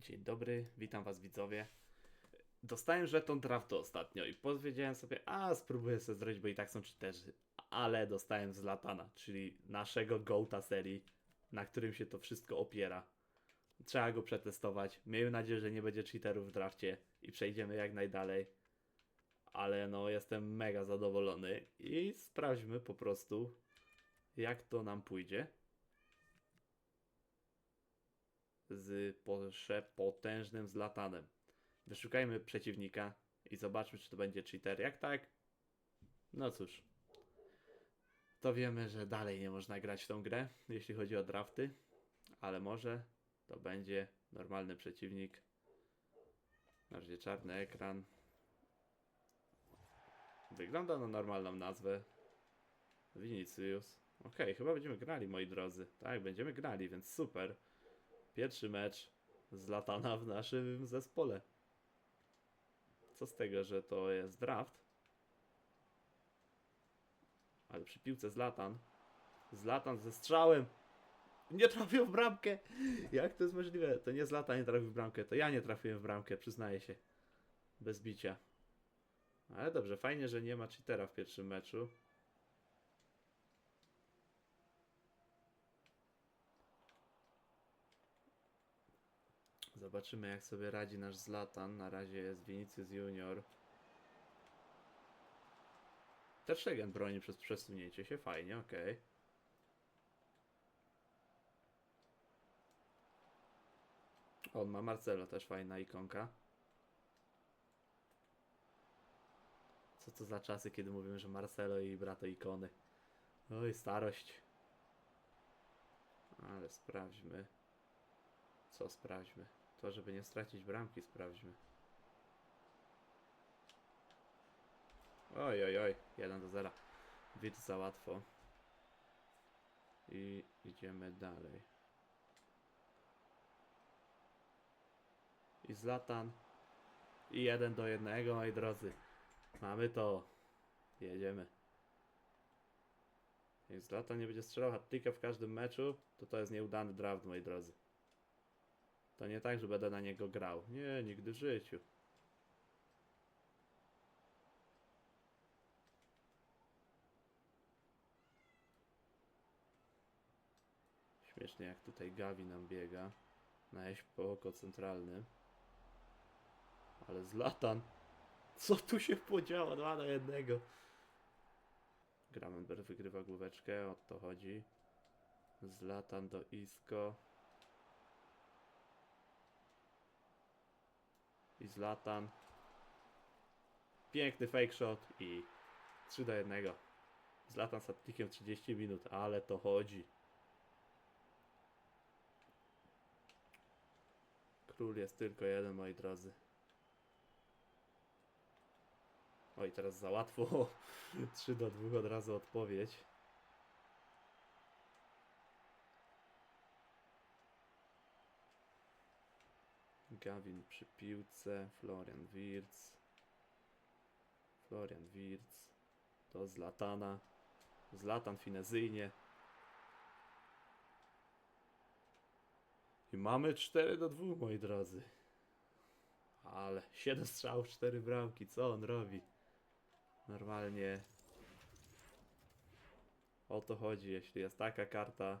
Dzień dobry, witam was widzowie. Dostałem żeton draftu ostatnio i powiedziałem sobie, a spróbuję sobie zrobić, bo i tak są cheaterzy. Ale dostałem z Latana, czyli naszego GOATA serii, na którym się to wszystko opiera. Trzeba go przetestować. Miejmy nadzieję, że nie będzie cheaterów w drafcie i przejdziemy jak najdalej. Ale no, jestem mega zadowolony i sprawdźmy po prostu, jak to nam pójdzie. Z posze potężnym zlatanem. Wyszukajmy przeciwnika i zobaczmy, czy to będzie cheater. Jak tak, no cóż. To wiemy, że dalej nie można grać w tą grę, jeśli chodzi o drafty, ale może to będzie normalny przeciwnik. Na razie czarny ekran. Wygląda na normalną nazwę. Vinicius. Okej, chyba będziemy grali, moi drodzy. Tak, będziemy grali, więc super. Pierwszy mecz z Latana w naszym zespole. Co z tego, że to jest draft? Ale przy piłce Zlatan. Zlatan ze strzałem. Nie trafił w bramkę. Jak to jest możliwe? To nie Zlatan nie trafił w bramkę, to ja nie trafiłem w bramkę, przyznaję się. Bez bicia. Ale dobrze, fajnie, że nie ma cheatera w pierwszym meczu. Zobaczymy jak sobie radzi nasz Zlatan. Na razie jest Vinicius Junior. Ter Stegen broni przez przesunięcie się, fajnie, okej. On ma Marcelo, też fajna ikonka. Co to za czasy, kiedy mówimy, że Marcelo i brato ikony. Oj, starość. Ale sprawdźmy. Co sprawdźmy? To, żeby nie stracić bramki, sprawdźmy. Oj, oj, oj, 1 do 0. Widz za łatwo. I idziemy dalej. I Zlatan. I 1 do 1, moi drodzy. Mamy to. Jedziemy. Jak Zlatan nie będzie strzelał hat w każdym meczu, to to jest nieudany draft, moi drodzy. To nie tak, że będę na niego grał. Nie, nigdy w życiu. Śmiesznie jak tutaj Gavi nam biega. Na oko centralnym. Ale Zlatan. Co tu się podziało? Dwa na jednego. Gramenberg wygrywa główeczkę, o to chodzi. Zlatan do Isco. I Zlatan. Piękny fake shot i 3 do 1. Zlatan z hattrickiem 30 minut, ale to chodzi. Król jest tylko jeden, moi drodzy. Oj, teraz za łatwo. 3 do 2 od razu odpowiedź. Gawin przy piłce, Florian Wirtz. Florian Wirtz. To Zlatana. Zlatan finezyjnie. I mamy 4 do 2, moi drodzy. Ale 7 strzałów, 4 bramki. Co on robi? Normalnie. O to chodzi. Jeśli jest taka karta,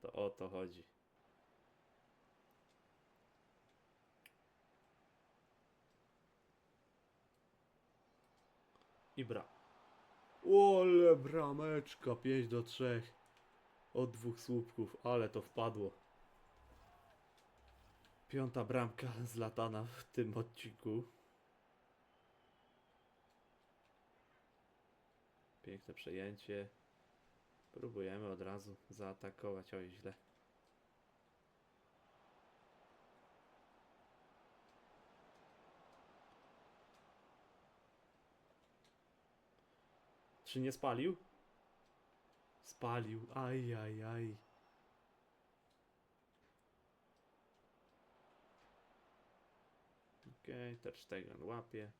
to o to chodzi. I bra. Ole brameczka, 5 do 3. Od dwóch słupków, ale to wpadło. Piąta bramka z latana w tym odcinku. Piękne przejęcie. Próbujemy od razu zaatakować. Oj, źle. Czy nie spalił? Spalił. Aj, aj, aj. Okej, okay, Stegen łapie.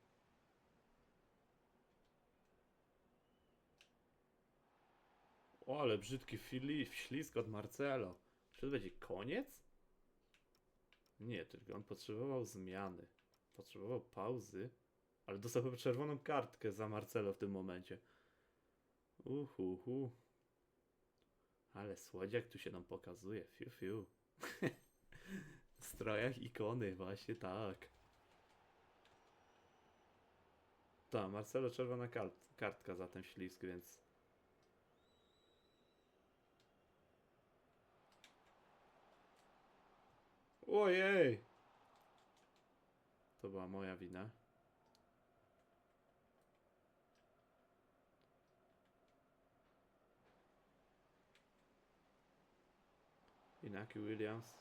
O, ale brzydki fili, ślizg od Marcelo. Czy to będzie koniec? Nie, tylko on potrzebował zmiany. Potrzebował pauzy, ale dostał czerwoną kartkę za Marcelo w tym momencie. Uhuhu. Ale słodziak tu się nam pokazuje. Fiu, fiu. w strojach ikony, właśnie tak. Tak, Marcelo czerwona kart kartka za ten ślizg, więc... Ojej! To była moja wina. Inaki Williams.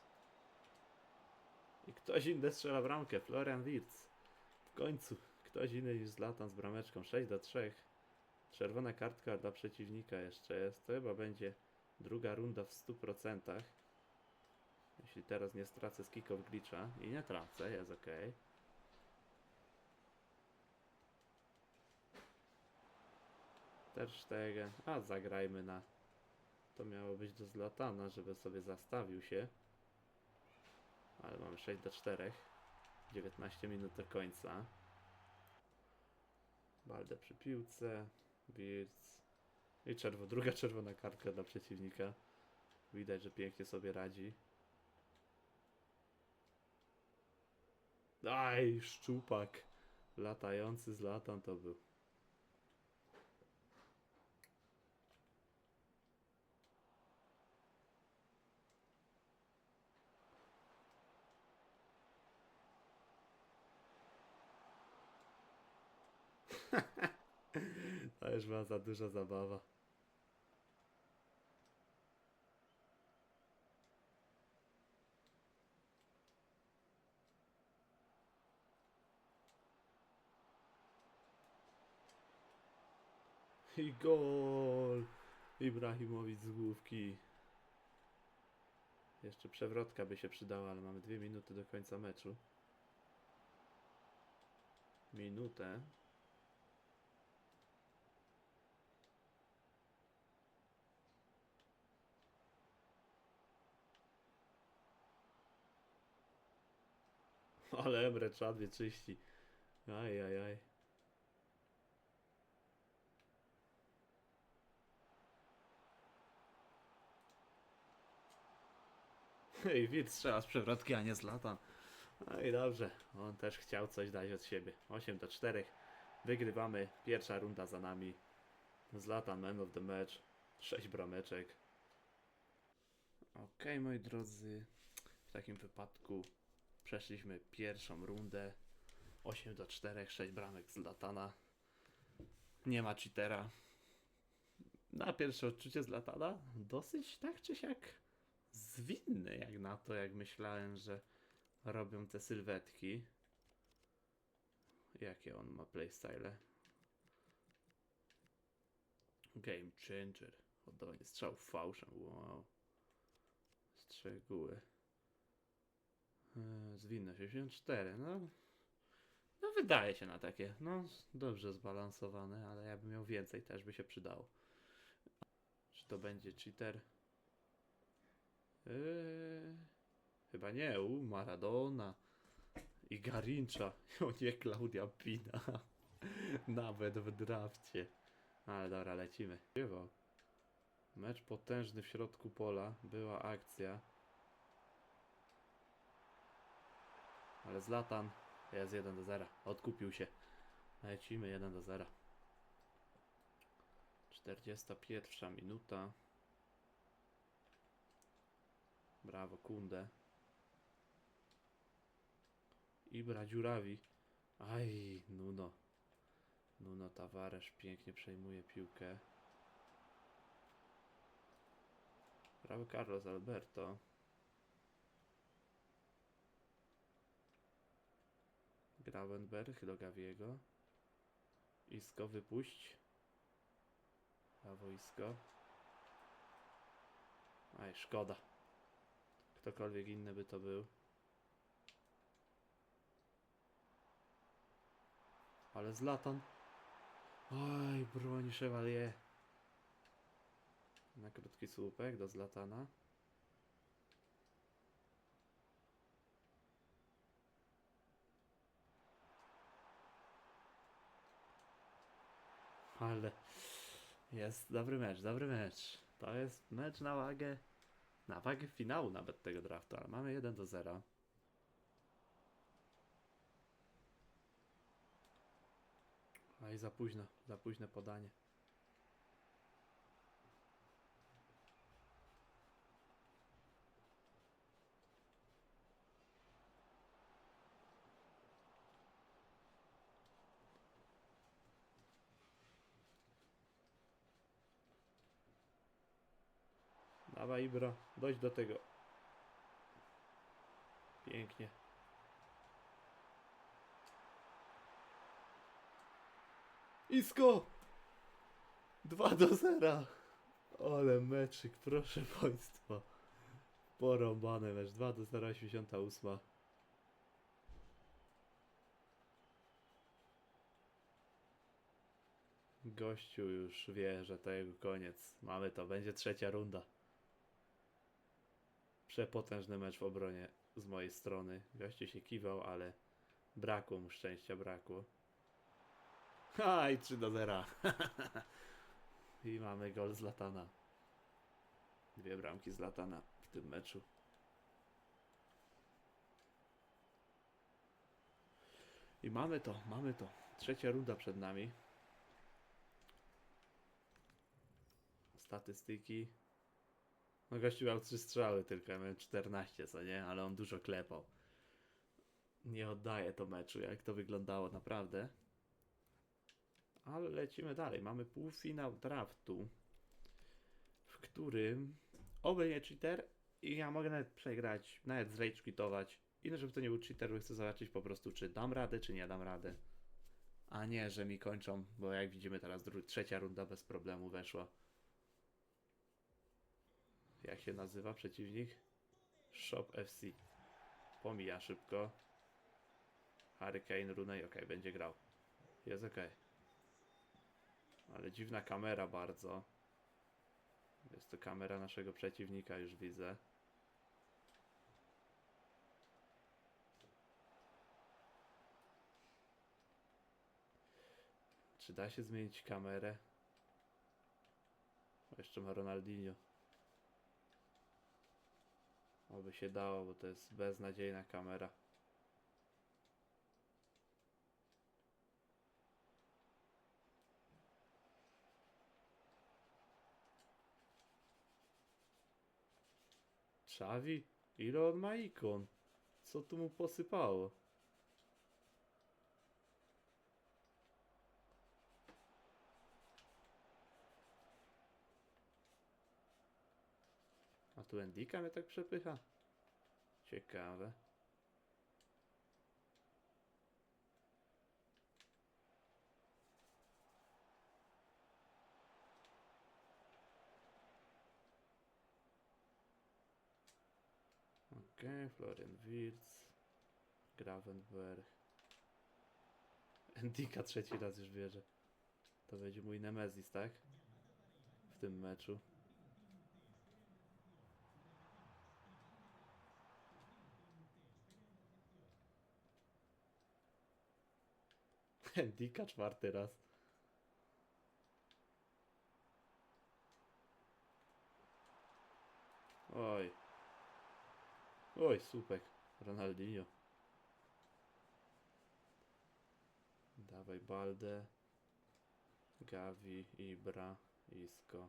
I ktoś inny strzela bramkę. Florian Wirtz. W końcu ktoś inny niż Zlatan z brameczką. 6 do 3. Czerwona kartka dla przeciwnika jeszcze jest. To chyba będzie druga runda w 100%. Jeśli teraz nie stracę z kick-off glitcha. I nie tracę, jest ok. Ter Stegen. A zagrajmy na... To miało być do Zlatana, żeby sobie zastawił się. Ale mamy 6 do 4. 19 minut do końca. Balde przy piłce. Wirtz. I czerwo, druga czerwona kartka dla przeciwnika. Widać, że pięknie sobie radzi. Aj, szczupak. Latający z to był. Już była za duża zabawa. I gol! Ibrahimowicz z główki. Jeszcze przewrotka by się przydała, ale mamy dwie minuty do końca meczu. Minutę. Ale Emre Czad czyści. Aj, aj, aj. Hej, Wit strzela z przewrotki, a nie z lata. No i dobrze, on też chciał coś dać od siebie. 8 do 4. Wygrywamy. Pierwsza runda za nami. Zlatan man of the match. 6 brameczek. Okej, moi drodzy. W takim wypadku przeszliśmy pierwszą rundę. 8 do 4, 6 bramek z Latana. Nie ma cheatera. Na pierwsze odczucie z Latana dosyć tak czy siak zwinny jak na to, jak myślałem, że robią te sylwetki. Jakie on ma playstyle? Game changer. Oddawanie strzał fałszem. Wow. Strzeguły. Zwinność 84. No. No wydaje się na takie. No dobrze zbalansowane, ale jakbym miał więcej też by się przydało. Czy to będzie cheater? Eee, chyba nie, u Maradona i Garincha, o nie Klaudia Pina, nawet w drafcie. Ale dobra, lecimy. Mecz potężny w środku pola, była akcja. Ale Zlatan jest 1 do 0, odkupił się. Lecimy 1 do 0. 41 minuta. Brawo, Kunde. Ibra dziurawi. Aj, Nuno. Nuno Tavares pięknie przejmuje piłkę. Brawo, Carlos Alberto. Gravenberg do Gawiego. Isko wypuść. Brawo, Isko. Aj, szkoda. Ktokolwiek inny by to był. Ale Zlatan. Oj, broń Chevalier. Na krótki słupek do Zlatana. Ale jest dobry mecz, dobry mecz. To jest mecz na wagę, na wagę finału nawet tego draftu, ale mamy 1 do 0. A i za późno, za późne podanie. Dawaj Ibro, dojdź do tego. Pięknie. Isko! 2 do 0. Ale meczyk, proszę państwa. Porąbane mecz. 2 do 0, 88. Gościu już wie, że to jego koniec. Mamy to, będzie trzecia runda. Przepotężny mecz w obronie z mojej strony. Gościu się kiwał, ale brakło mu szczęścia, brakło. Ha, i 3 do 0. I mamy gol z Latana. Dwie bramki z Latana w tym meczu. I mamy to, mamy to. Trzecia runda przed nami. Statystyki. No gościu miał 3 strzały tylko, ja miałem 14, co nie? Ale on dużo klepał. Nie oddaję to meczu, jak to wyglądało naprawdę. Ale lecimy dalej. Mamy półfinał draftu, w którym oby nie cheater i ja mogę nawet przegrać, nawet zrage quitować. Żeby to nie był cheater, chcę zobaczyć po prostu, czy dam radę, czy nie dam radę. A nie, że mi kończą, bo jak widzimy teraz trzecia runda bez problemu weszła. Jak się nazywa przeciwnik? Shop FC. Pomija szybko. Hurricane Runey, ok, będzie grał. Jest ok. Ale dziwna kamera bardzo. Jest to kamera naszego przeciwnika, już widzę. Czy da się zmienić kamerę? O, jeszcze ma Ronaldinho. Oby się dało, bo to jest beznadziejna kamera. Xavi? Ile on ma ikon? Co tu mu posypało? A tu Endika mnie tak przepycha? Ciekawe. Okej, Florian Wirtz, Gravenberg. Endika trzeci raz już bierze. To będzie mój Nemezis, tak? W tym meczu. Endika czwarty raz. Oj. Oj, słupek. Ronaldinho. Dawaj Balde. Gavi, Ibra, Isco.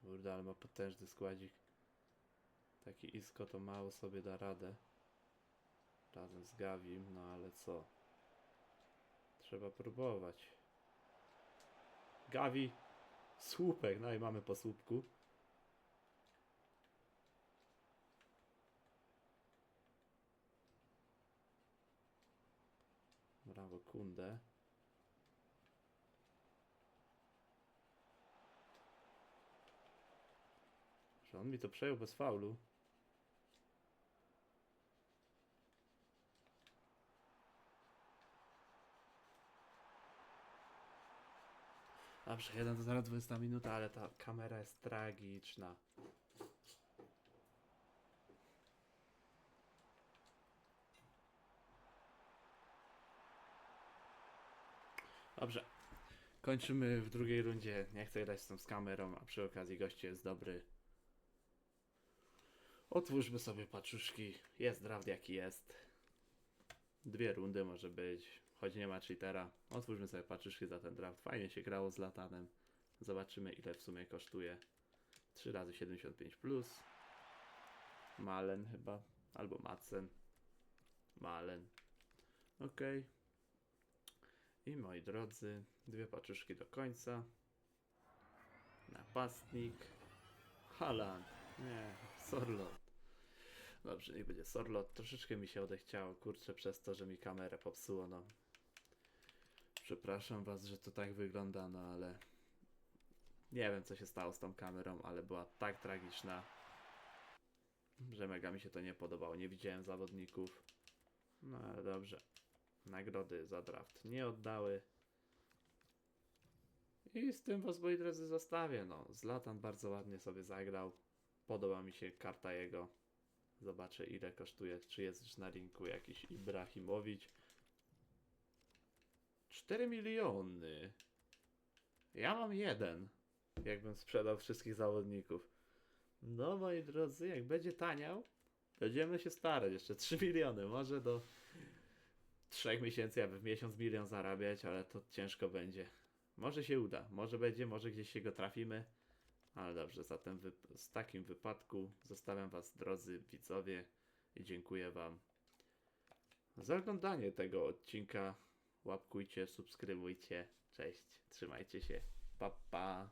Kurde, ale ma potężny składzik. Taki Isco to mało sobie da radę. Razem z Gavim, no ale co? Trzeba próbować. Gavi, słupek, no i mamy po słupku. Brawo, Kunde. Że on mi to przejął bez faulu. Dobrze, 1 do 0, 20 minuta, ale ta kamera jest tragiczna. Dobrze. Kończymy w drugiej rundzie. Nie chcę grać z tą z kamerą, a przy okazji goście jest dobry. Otwórzmy sobie paczuszki. Jest draft jaki jest. Dwie rundy może być, choć nie ma cheatera. Otwórzmy sobie paczuszki za ten draft. Fajnie się grało z latanem. Zobaczymy ile w sumie kosztuje. 3 razy 75 plus. Malen chyba. Albo Madsen. Malen. Ok. I moi drodzy, dwie paczuszki do końca. Napastnik. Haland. Nie, Sorlot. Dobrze, niech będzie Sorlot. Troszeczkę mi się odechciało, kurczę, przez to, że mi kamerę popsuło, no. Przepraszam was, że to tak wygląda, no ale... Nie wiem, co się stało z tą kamerą, ale była tak tragiczna, że mega mi się to nie podobało. Nie widziałem zawodników. No ale dobrze. Nagrody za draft nie oddały. I z tym was, moi drodzy, zostawię. No, Zlatan bardzo ładnie sobie zagrał. Podoba mi się karta jego. Zobaczę ile kosztuje. Czy jest już na rynku jakiś Ibrahimowicz. 4 miliony. Ja mam jeden. Jakbym sprzedał wszystkich zawodników. No moi drodzy, jak będzie taniał, będziemy się starać. Jeszcze 3 miliony. Może do 3 miesięcy, aby w miesiąc milion zarabiać, ale to ciężko będzie. Może się uda, może będzie, może gdzieś się go trafimy. Ale dobrze, zatem z takim wypadku zostawiam Was, drodzy widzowie, i dziękuję Wam za oglądanie tego odcinka. Łapkujcie, subskrybujcie. Cześć, trzymajcie się. Pa, pa.